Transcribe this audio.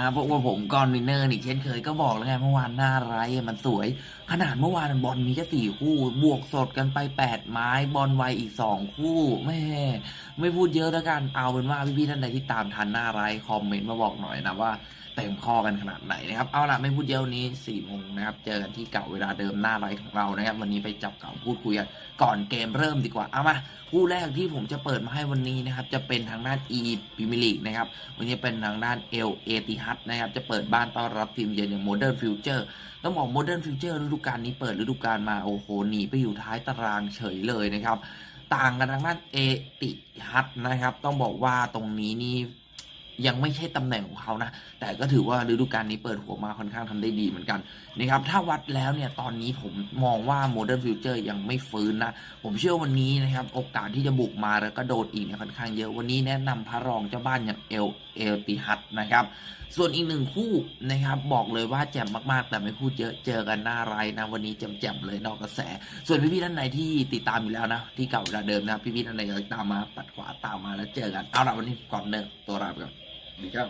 อ่าพวกว่าผมก่อนวินเนอร์นี่เช่นเคยก็บอกแล้วไงเมื่อวานหน้าไรมันสวย ขนาดเมื่อวานบอลมีแค่สี่คู่ บวกสดกันไปแปดไม้บอลไวอีกสองคู่แม่ไม่พูดเยอะแล้วกันเอาเป็นว่าพี่ๆท่านใดที่ตามทันหน้าไรคอมเมนต์มาบอกหน่อยนะว่าเต็มข้อกันขนาดไหนนะครับเอาล่ะไม่พูดเยอะวันนี้สี่โมงนะครับเจอกันที่เก่าเวลาเดิมหน้าไรของเรานะครับวันนี้ไปจับเก่าพูดคุยกันก่อนเกมเริ่มดีกว่าเอามา คู่แรกที่ผมจะเปิดมาให้วันนี้นะครับ จะเป็นทางด้าน E พิมิลีกนะครับ วันนี้เป็นทางด้านเอลเอติฮัตนะครับ จะเปิดบ้านต้อนรับทีมเยือนอย่างโมเดิร์นฟิวเจอร์ต้องบอกโมเดิร์นฟิวเจอร์ฤดูกาลนี้เปิดฤดูกาลมาโอ้โหหนีไปอยู่ท้ายตารางเฉยเลยนะครับ ต่างกันทางด้านเอติฮัตนะครับ ต้องบอกว่าตรงนี้นี่ ยังไม่ใช่ตำแหน่งของเขานะ แต่ก็ถือว่าฤดูกาลนี้เปิดหัวมาค่อนข้างทำได้ดีเหมือนกันนะครับถ้าวัดแล้วเนี่ยตอนนี้ผมมองว่า Modern Future ยังไม่ฟื้นนะ ผมเชื่อวันนี้นะครับโอกาสที่จะบุกมาแล้วก็โดดอีกเนี่ยค่อนข้างเยอะวันนี้แนะนำพระรองเจ้าบ้านอย่างเอลเอลติฮัตนะครับส่วนอีกหนึ่งคู่นะครับบอกเลยว่าแจ่มมากๆ แต่ไม่พูดเยอะเจอกันหน้าไรนะ วันนี้แจ่มๆเลยนอกกระแส ส่วนพี่ๆท่านไหนที่ติดตามอยู่แล้วนะ ที่เก่าเวลาเดิมนะ พี่ๆท่านไหนอยากตามมาปัดขวาตามมาแล้วเจอกัน เอาละวันนี้ก่อนเดินตัวลาไปก่อน ดีครับ